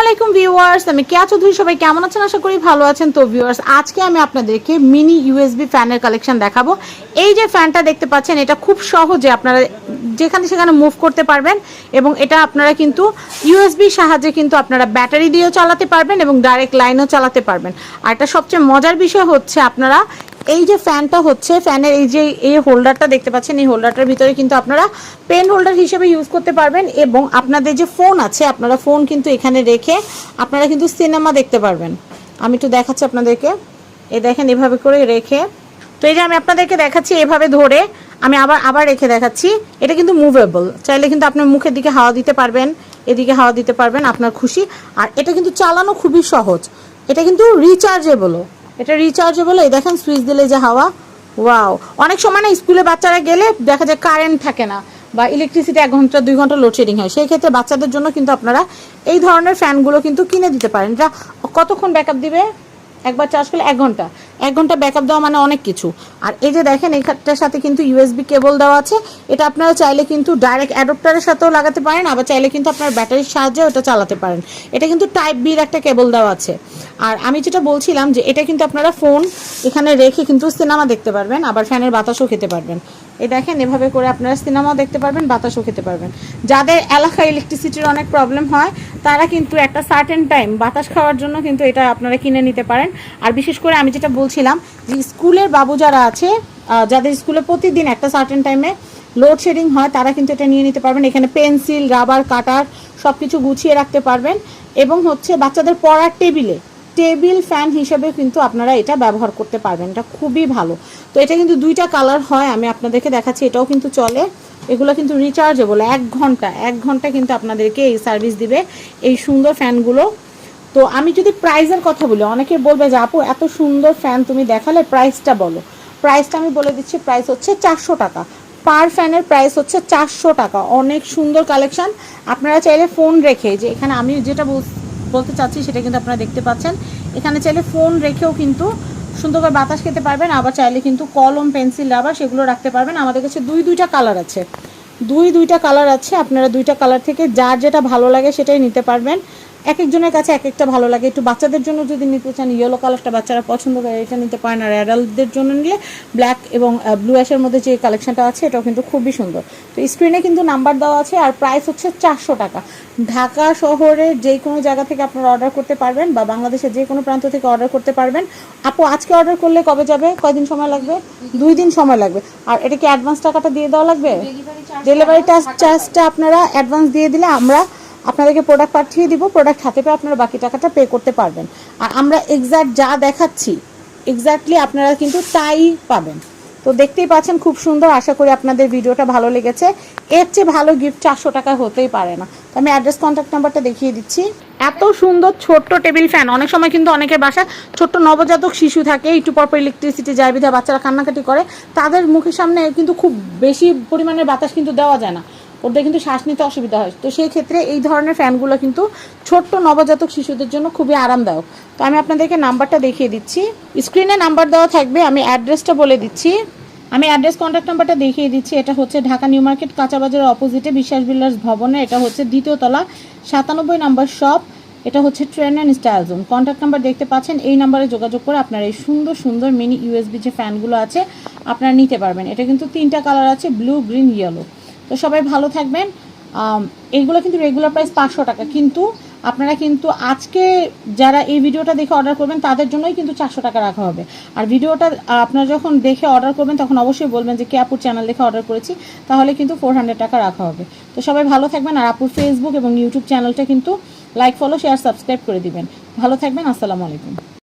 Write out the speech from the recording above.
আলাইকুম ভিউয়ার্স, আমি কেয়া চৌধুরী, সবাই কেমন আছেন? আশা করি ভালো আছেন। তো ভিউয়ার্স, আজকে আমি আপনাদেরকে মিনি ইউএসবি ফ্যানের কালেকশন দেখাবো। এই যে ফ্যানটা দেখতে পাচ্ছেন, এটা খুব সহজে আপনারা যেখানে সেখানে মুভ করতে পারবেন এবং এটা আপনারা কিন্তু ইউএসবি সাহায্যে কিন্তু আপনারা ব্যাটারি দিয়েও চালাতে পারবেন এবং ডাইরেক্ট লাইনও চালাতে পারবেন। আর এটা সবচেয়ে মজার বিষয় হচ্ছে আপনারা এই যে ফ্যানটা হচ্ছে ফ্যানের এই যে, এই হোল্ডারটা দেখতে পাচ্ছেন, এই হোল্ডারটার ভিতরে কিন্তু আপনারা পেন হোল্ডার হিসেবে ইউজ করতে পারবেন এবং আপনাদের যে ফোন আছে, আপনারা ফোন কিন্তু এখানে রেখে আপনারা কিন্তু সিনেমা দেখতে পারবেন। আমি একটু দেখাচ্ছি আপনাদেরকে। এ দেখেন, এভাবে করে রেখে। তো এই যে আমি আপনাদেরকে দেখাচ্ছি, এভাবে ধরে আমি আবার আবার রেখে দেখাচ্ছি। এটা কিন্তু মুভেবল চাইলে কিন্তু আপনার মুখের দিকে হাওয়া দিতে পারবেন, এদিকে হাওয়া দিতে পারবেন আপনার খুশি। আর এটা কিন্তু চালানো খুবই সহজ। এটা কিন্তু রিচার্জেবলও এটা রিচার্জেবল এই দেখেন সুইচ দিলে যে হাওয়া। ওয়াও অনেক সময় না স্কুলে বাচ্চারা গেলে দেখা যায় কারেন্ট থাকে না বা ইলেকট্রিসিটি এক ঘণ্টা, দুই ঘণ্টা লোডশেডিং হয়। সেই ক্ষেত্রে বাচ্চাদের জন্য কিন্তু আপনারা এই ধরনের ফ্যানগুলো কিন্তু কিনে দিতে পারেন। এটা কতক্ষণ ব্যাকআপ দিবে? একবার চার্জ করলে এক ঘণ্টা। এক ঘণ্টা ব্যাকআপ দেওয়া মানে অনেক কিছু। আর এই যে দেখেন এইটার সাথে কিন্তু ইউএসবি কেবল দেওয়া আছে। এটা আপনারা চাইলে কিন্তু ডাইরেক্ট অ্যাডপ্টারের সাথেও লাগাতে পারেন, আবার চাইলে কিন্তু আপনার ব্যাটারির সাহায্যে ওটা চালাতে পারেন। এটা কিন্তু টাইপ বির একটা কেবল দেওয়া আছে। আর আমি যেটা বলছিলাম যে এটা কিন্তু আপনারা ফোন এখানে রেখে কিন্তু সিনেমা দেখতে পারবেন, আবার ফ্যানের বাতাসও খেতে পারবেন। এই দেখেন, এভাবে করে আপনারা সিনেমাও দেখতে পারবেন, বাতাসও খেতে পারবেন। যাদের এলাকায় ইলেকট্রিসিটির অনেক প্রবলেম হয় তারা কিন্তু একটা সার্টেন টাইম বাতাস খাওয়ার জন্য কিন্তু এটা আপনারা কিনে নিতে পারেন। আর বিশেষ করে আমি যেটা বলছিলাম যে স্কুলের বাবু যারা আছে যাদের স্কুলে প্রতিদিন একটা সার্টেন টাইমে লোডশেডিং হয়, তারা কিন্তু এটা নিয়ে নিতে পারবেন। এখানে পেন্সিল রাবার কাটার সব কিছু গুছিয়ে রাখতে পারবেন। এবং হচ্ছে বাচ্চাদের পড়ার টেবিলে টেবিল ফ্যান হিসেবে কিন্তু আপনারা এটা ব্যবহার করতে পারবেন। এটা খুবই ভালো। তো এটা কিন্তু দুইটা কালার হয়, আমি আপনাদেরকে দেখাচ্ছি। এটাও কিন্তু চলে। এগুলো কিন্তু রিচার্জেবল এক ঘণ্টা এক ঘণ্টা কিন্তু আপনাদেরকে এই সার্ভিস দিবে এই সুন্দর ফ্যানগুলো তো আমি যদি প্রাইসের কথা বলি, অনেকে বলবে যে আপু, এত সুন্দর ফ্যান তুমি দেখালে প্রাইসটা বলো। প্রাইসটা আমি বলে দিচ্ছি প্রাইস হচ্ছে চারশো টাকা। পার ফ্যানের প্রাইস হচ্ছে চারশো টাকা। অনেক সুন্দর কালেকশান আপনারা চাইলে ফোন রেখে, যে এখানে আমি যেটা বল- বলতে চাচ্ছি সেটা কিন্তু আপনারা দেখতে পাচ্ছেন। এখানে চাইলে ফোন রেখেও কিন্তু সুন্দর করে বাতাস খেতে পারবেন। আবার চাইলে কিন্তু কলম পেন্সিল রাবার সেগুলো রাখতে পারবেন। আমাদের কাছে দুই, দুইটা কালার আছে। দুই, দুইটা কালার আছে। আপনারা দুইটা কালার থেকে যার যেটা ভালো লাগে সেটাই নিতে পারবেন। এক একজনের কাছে এক একটা ভালো লাগে। একটু বাচ্চাদের জন্য যদি নিতে চান ইয়েলো কালারটা বাচ্চারা পছন্দ করে এটা নিতে পারেন। আর অ্যাডাল্টদের জন্য নিলে ব্ল্যাক এবং ব্লু অ্যাশের মধ্যে যে কালেকশনটা আছে এটাও কিন্তু খুবই সুন্দর। তো স্ক্রিনে কিন্তু নাম্বার দেওয়া আছে আর প্রাইস হচ্ছে চারশো টাকা। ঢাকা শহরের যে কোনো জায়গা থেকে আপনারা অর্ডার করতে পারবেন বা বাংলাদেশের যে কোনো প্রান্ত থেকে অর্ডার করতে পারবেন। আপু আজকে অর্ডার করলে কবে যাবে? কয়দিন সময় লাগবে? দুই দিন সময় লাগবে। আর এটা কি অ্যাডভান্স টাকাটা দিয়ে দেওয়া লাগবে? ডেলিভারি চার্জটা আপনারা অ্যাডভান্স দিয়ে দিলে আমরা আপনাদেরকে প্রোডাক্ট পাঠিয়ে দিব প্রোডাক্ট হাতে পেয়ে আপনারা বাকি টাকাটা পে করতে পারবেন। আর আমরা এক্স্যাক্ট যা দেখাচ্ছি এক্স্যাক্টলি আপনারা কিন্তু তাই পাবেন। তো দেখতেই পাচ্ছেন খুব সুন্দর, আশা করি আপনাদের ভিডিওটা ভালো লেগেছে। এর চেয়ে ভালো গিফট চারশো টাকা হতেই পারে না। তো আমি অ্যাড্রেস কন্ট্যাক্ট নাম্বারটা দেখিয়ে দিচ্ছি। এত সুন্দর ছোট্ট টেবিল ফ্যান অনেক সময় কিন্তু অনেকের বাসায় ছোট্ট নবজাতক শিশু থাকে, একটু পরপর ইলেকট্রিসিটি যায় বিধা বাচ্চারা কান্নাকাটি করে, তাদের মুখের সামনে কিন্তু খুব বেশি পরিমাণের বাতাস কিন্তু দেওয়া যায় না। ওদের কিন্তু শ্বাস নিতে অসুবিধা হয়। তো সেই ক্ষেত্রে এই ধরনের ফ্যানগুলো কিন্তু ছোট্ট নবজাতক শিশুদের জন্য খুবই আরামদায়ক। তো আমি আপনাদেরকে নাম্বারটা দেখিয়ে দিচ্ছি। স্ক্রিনে নাম্বার দেওয়া থাকবে, আমি অ্যাড্রেসটা বলে দিচ্ছি। আমি অ্যাড্রেস কন্ট্যাক্ট নাম্বারটা দেখিয়ে দিচ্ছি। এটা হচ্ছে ঢাকা নিউ মার্কেট কাঁচা বাজারের অপোজিটে বিশ্বাস বিল্ডার্স ভবনে। এটা হচ্ছে দ্বিতীয় তলা, সাতানব্বই নাম্বার শপ। এটা হচ্ছে train and style zone contact number দেখতে পাচ্ছেন, এই নাম্বারে যোগাযোগ করে আপনারা এই সুন্দর সুন্দর মিনি ইউএসবি যে ফ্যানগুলো আছে, আপনারা নিতে পারবেন। এটা কিন্তু তিনটা কালার আছে, ব্লু, গ্রিন ইয়েলো তো সবাই ভালো থাকবেন। এগুলো কিন্তু রেগুলার প্রাইস পাঁচশো টাকা। কিন্তু আপনারা কিন্তু আজকে যারা এই ভিডিওটা দেখে অর্ডার করবেন, তাদের জন্যই কিন্তু চারশো টাকা রাখা হবে। আর ভিডিওটা আপনারা যখন দেখে অর্ডার করবেন, তখন অবশ্যই বলবেন যে, কে আপুর চ্যানেল দেখে অর্ডার করেছি? তাহলে কিন্তু ফোর হান্ড্রেড টাকা রাখা হবে। তো সবাই ভালো থাকবেন, আর আপুর ফেসবুক এবং ইউটিউব চ্যানেলটা কিন্তু লাইক ফলো শেয়ার সাবস্ক্রাইব করে দিবেন। ভালো থাকবেন, আসসালামু আলাইকুম।